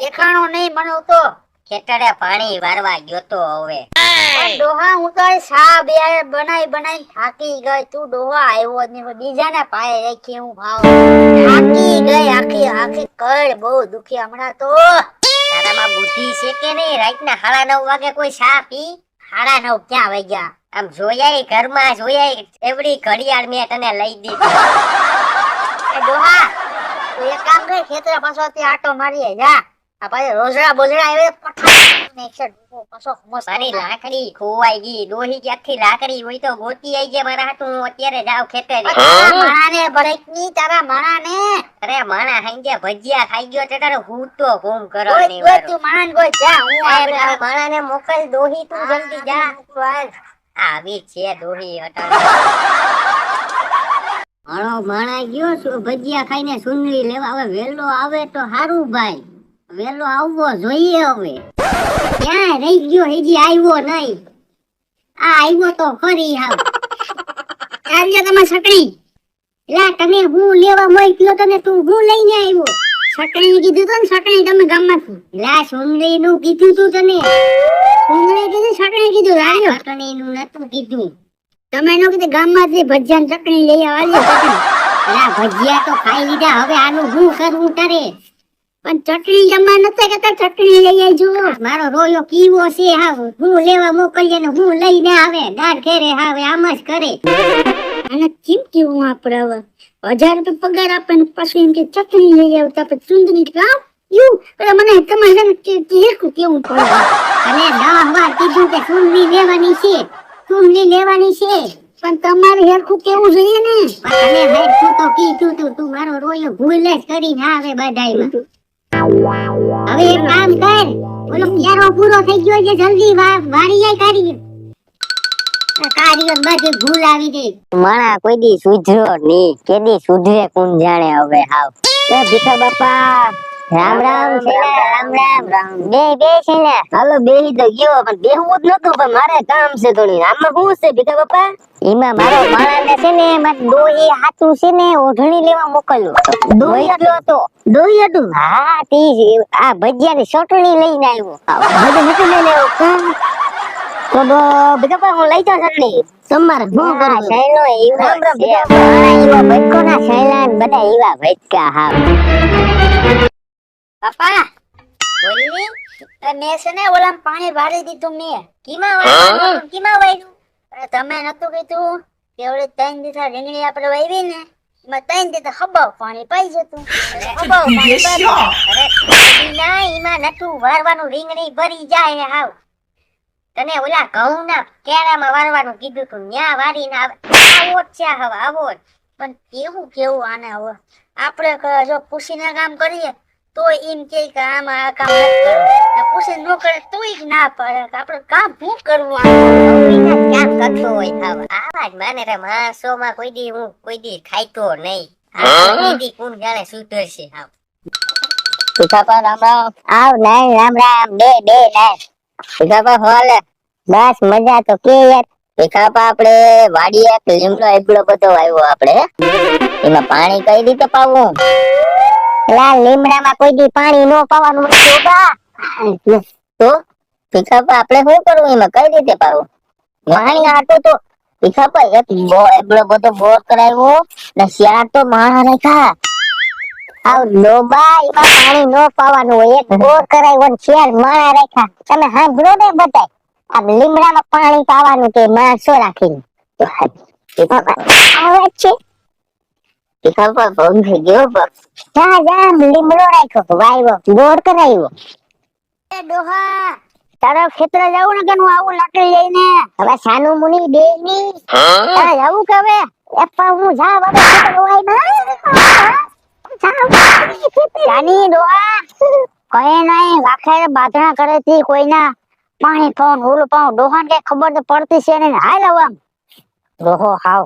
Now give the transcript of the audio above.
દેખાણો નહીં મને તો ખેતરે પાણી વારવા ગયો તો હવે. ડોહા હું તો સા બે બનાવી બનાવી થાકી ગઈ. તું ડોહા આવ્યો જ નહીં. બીજાને પાયે રાખી હું ભાવ. થાકી ગઈ આખી આખી કળ બહુ દુખી. હમણાં તો તારામાં બુદ્ધિ છે કે નહીં? રાતના સાડા નવ વાગે કોઈ સા પી? સાડા નવ ક્યાં વાગ્યા? આમ જોયા ઘરમાં જોયા એવડી ઘડિયાળ મેં તને લઈ દીધી. ડોહા તું એક કામ કર ખેતરે પાછો આટો મારીએ જા. રોજડા બોજડા લાકડી ખોવાઈ ગઈ. લાકડી હોય તો ગોતી ગયા મારા હાટું હું અત્યારે જાઉં ખેતરે. માણાને ભડકની તારા માણાને. અરે માણા હાંજે ભજીયા ખાઈ ગયો તે તારે હું તો ઘૂમ ગોય કરવાની ગોય તું માણ ગોય જા હું આ આપણે બધા માણાને મોકલ દોહી તું જલ્દી જા. આવી છે દોહી અટાણે. માણો માણા ગયો ભજીયા ખાઈને સુંદરી લેવા. હવે વેલો આવે તો હારું ભાઈ. વેલો આવવો જોઈએ હવે. ક્યાં રહી ગયો, હજી આવ્યો નહીં. આ આવ્યો તો ખરી હાવ. આજે તમે સકડી લા તમે હું લેવા મોકલ્યો તને તું હું લઈને આવ્યો? સકડી કીધું તો ને સકડી તમે ગામમાંથી. લા સુંદરી નું કીધું તું તને. સુંદરી કીધું સકડી કીધું. હાલ્યો. ચટણી નું નતું કીધું. તમે એનો કીધું, ગામમાંથી ભજીયા ચટણી લઈ આવ્યો લા, ભજીયા તો ખાઈ લીધા. હવે આનું હું કરવું તારે? પણ ચટણી જમવા નતા કેતા ચટણી લઈ આવજો મારો રોયો કીવો છે, હાવ. હું લેવા મોકલીએ ને હું લઈને આવે દાઢ ઘેરે આવે, આમ જ કરે. અને કેમ કેવું આપણે હજાર રૂપિયા પગાર આપે ને પાછું એમ કે ચટણી લઈ આવતા પછી સુંદરી કામ મને તમારે છે ને કે- કે હેરખું કેવું પડે? કે સુંદરી લેવાની છે સુંદરી લેવાની છે. પણ તમારે હેરખું કેવું જોઈએ ને? તું મારો રોયો ભૂલ કરીને આવે બધાયમાં. હવે એક કામ કર. ઓલો ક્યારો પૂરો થઈ ગયો છે, જલ્દી વાળી જાય કાઢી ભૂલ આવી ગઈ. મારા કોઈ દી સુધરો નહીં. કેદી સુધરે કોણ જાણે હવે હાવ. એ ભીખા બાપા રામ રામ. છેલા રામ રામ રામ બે બે છેલા હાલો બેહી તો ગયો પણ બેહવું જ નતું પણ મારે કામ છે થોડી આમાં શું છે ભીખા બાપા એમાં મારો માણાને છે ને મારે ડોહી હાથું છે ને ઓઢણી લેવા મોકલ્યો ડોહી હતો? ડોહી હતું હા તી આ ભજીયાની ચટણી લઈને આવ્યો. બધું નથી લઈને આવ્યો તો તો ભીખા બાપા હું લઈ જાઉં ચટણી. તમારે શું કરવું. શૈલો એવા એવા ભટકો ના શૈલા બધા એવા ભટકા હા પપ્પા બોલી મેં છે ને ઓલા પાણી વાળી દીધું મેં. કીમાં વાળું કીમાં અરે તમે નતું કીધું કે ઓલી ત્રણ દીધા રીંગણી આપણે વાવી ને? એમાં ત્રણ દીધા ખબાવ પાણી પાઈ જતું. ખબાવ પાણી પાઈ ના એમાં નતું વારવાનું રીંગણી ભરી જાય હાવ. તને ઓલા ઘઉંના કેળામાં વારવાનું કીધું તું. ન્યા વારીને આવે. આવો જ છે હવે આવો જ. પણ કેવું કેવું આને હવે? આપણે જો પૂછીને કામ કરીએ તો એમ કે કે આમાં આ કામ નથી કરવું. ને ન કરે તોય જ ના પાડે. કે આપણે કામ શું કરવું ક્યાં કરતો હોય આવા? આવા જ માને રે માણસોમાં કોઈ દી હું કોઈ દી ખાઈતો નહીં. કોઈ દી કોણ જાણે સુધરશે હાવ ભીખાપા રામ રામ. આવ નહીં રામ રામ. બે બે નહીં ભીખાપા હાલે. બસ મજા તો કે યાર. ભીખાપા આપણે વાડીએ એક લીમડો એકડો બધો આવ્યો આપણે. એમાં પાણી કઈ રીતે પાવું? લા લીમડામાં કોઈ દી પાણી નો પાવાનું બા. તો ભીખાપા આપણે શું કરવું એમાં? કઈ રીતે પાવું પાણી આટો તો ભીખાપા એક એબડો બધો બોર કરાવ્યો ને શિયાળ તો માણા રાખ્યા આવ લોબા એમાં પાણી નો પાવાનું હોય. એક બોર કરાવ્યો ને શિયાળ માણા રાખ્યા તમે સાંભળો ને બધાય. આ લીમડામાં પાણી પાવાનું કે માણસો રાખીને. આવે છે. ભીખાપા ભંગ ગયો. જા જા લીમડો રાખ્યો વાવ્યો બોર કરાવ્યો એ ડોહા તારે ખેતરે જવું ને કે હું આવું લાકડી લઈને હવે સાનુ મુની બે ડોહા કઈ નહીં વાખેર બાધણા કરે થી કોઈના પાણી પાઉં ઓલું પાઉં ડોહા ને કઈ ખબર તો પડતી છે ને હાલ હવે ડોહો હાવ